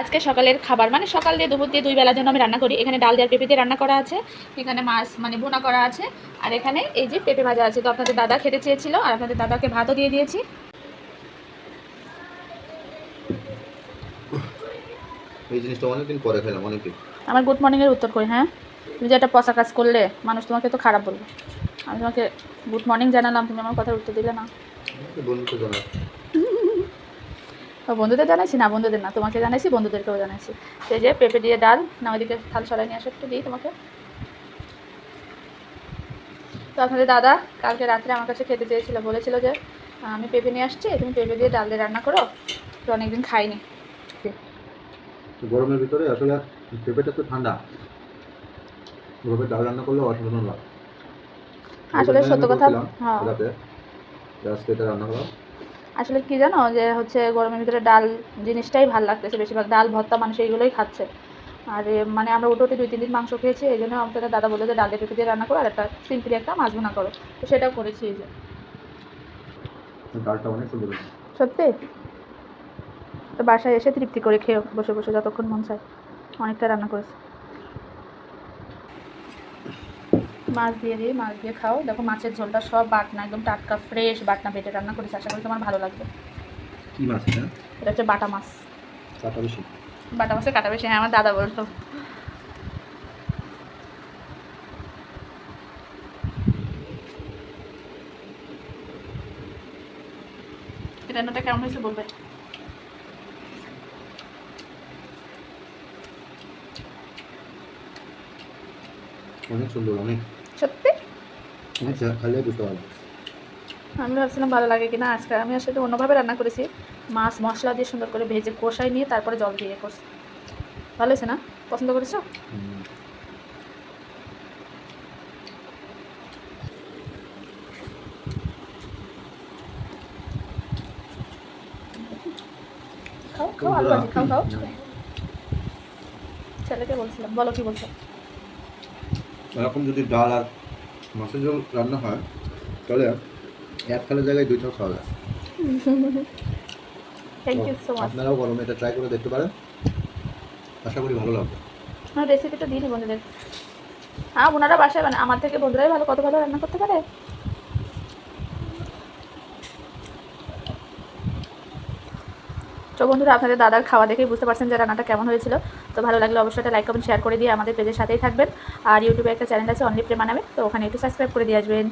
আজকে সকালের খাবার মানে সকাল দিয়ে দুপুর দিয়ে দুই বেলার জন্য আমি রান্না করি। এখানে ডাল দিয়ে পেঁপে দিয়ে রান্না করা আছে এখানে মাছ মানে বোনা করা আছে আর এখানে এই যে পেঁপে ভাজা আছে। তো আপনাদের দাদা খেতে চেয়েছিল আর আপনাদের দাদাকে ভাতও দিয়ে দিয়েছি। এই জিনিসটা অনেকদিন পরে খেলাম অনেকদিন। আমার গুড মর্নিংয়ের উত্তর করি হ্যাঁ? তুমি যে একটা পচা কাজ করলে মানুষ তোমাকে তো খারাপ বলবে। আমি তোমাকে গুড মর্নিং জানালাম তুমি আমার কথার উত্তর দিলে না। বন্ধু বন্ধুদের জানাইছি? না বন্ধুদের না তোমাকে জানাইছি বন্ধুদেরকেও জানাইছি। সেই যে পেঁপে দিয়ে ডাল না ওইদিকে থাল সরাই নিয়ে আসো একটু দিই তোমাকে। তো আপনাদের দাদা কালকে রাত্রে আমার কাছে খেতে চেয়েছিল বলেছিল যে আমি পেঁপে নিয়ে আসছি তুমি পেঁপে দিয়ে ডাল দিয়ে রান্না করো তো অনেকদিন খাইনি। গরমের ভিতরে আসলে পেঁপেটা তো ঠান্ডা। ওভাবে ডাল রান্না করলে অসাধারণ লাগে। আসলে সত্য কথা হ্যাঁ। রাতে আজকে এটা রান্না করা। আসলে কি জানো যে হচ্ছে গরমের ভিতরে ডাল জিনিসটাই ভালো লাগতেছে বেশিরভাগ। ডাল ভর্তা মানুষ এইগুলোই খাচ্ছে। আর মানে আমরা উঠে উঠে দুই তিন দিন মাংস খেয়েছি এই জন্য আমাদের দাদা বলে যে ডাল দিয়ে দিয়ে রান্না করো আর একটা সিম্পলি একটা মাছ ভুনা করো। তো সেটাও করেছি এই যে। সত্যি? তো বাসায় এসে তৃপ্তি করে খেয়েও বসে বসে যতক্ষণ মন চায়। অনেকটা রান্না করেছে। মাছ দিয়ে দিয়ে মাছ দিয়ে খাও। দেখো মাছের ঝোলটা সব বাটনা একদম টাটকা ফ্রেশ বাটনা বেটে রান্না করেছে। আশা করি তোমার ভালো লাগবে। কি মাছ এটা? এটা হচ্ছে বাটা মাছ। কাটা বেশি? বাটা মাছের কাটা বেশি হ্যাঁ আমার দাদা বলতো। রান্নাটা কেমন হয়েছে বলবে? অনেক সুন্দর অনেক। সত্যি? বুঝতে পারব আমি ভাবছিলাম ভালো লাগে কিনা আজকে। আমি আসলে অন্যভাবে রান্না করেছি। মাছ মশলা দিয়ে সুন্দর করে ভেজে কষাই নিয়ে তারপরে জল দিয়ে করছি। ভালো হয়েছে না? পছন্দ করেছ? খাও খাও আলু খাও খাও। ছেলেকে বলছিলাম বলো কি বলছো? এরকম যদি ডাল আর মাছের ঝোল রান্না হয় তাহলে এক থালের জায়গায় দুই থাল খাওয়া যায়। থ্যাংক ইউ সো আপনারাও গরমে এটা ট্রাই করে দেখতে পারেন। আশা করি ভালো লাগবে। হ্যাঁ রেসিপিটা দিই বন্ধুদের। হ্যাঁ ওনারা বাসায় মানে আমার থেকে বন্ধুরাই ভালো কত ভালো রান্না করতে পারে? তো বন্ধুরা, আপনাদের দাদার খাওয়া দেখেই বুঝতে পারছেন যে রান্নাটা কেমন হয়েছিল। তো ভালো লাগলে অবশ্যই একটা লাইক কমেন্ট শেয়ার করে দিয়ে আমাদের পেজের সাথেই থাকবেন। আর ইউটিউবে একটা চ্যানেল আছে অনলি প্রেমা নামে তো ওখানে একটু সাবস্ক্রাইব করে দিয়ে আসবেন।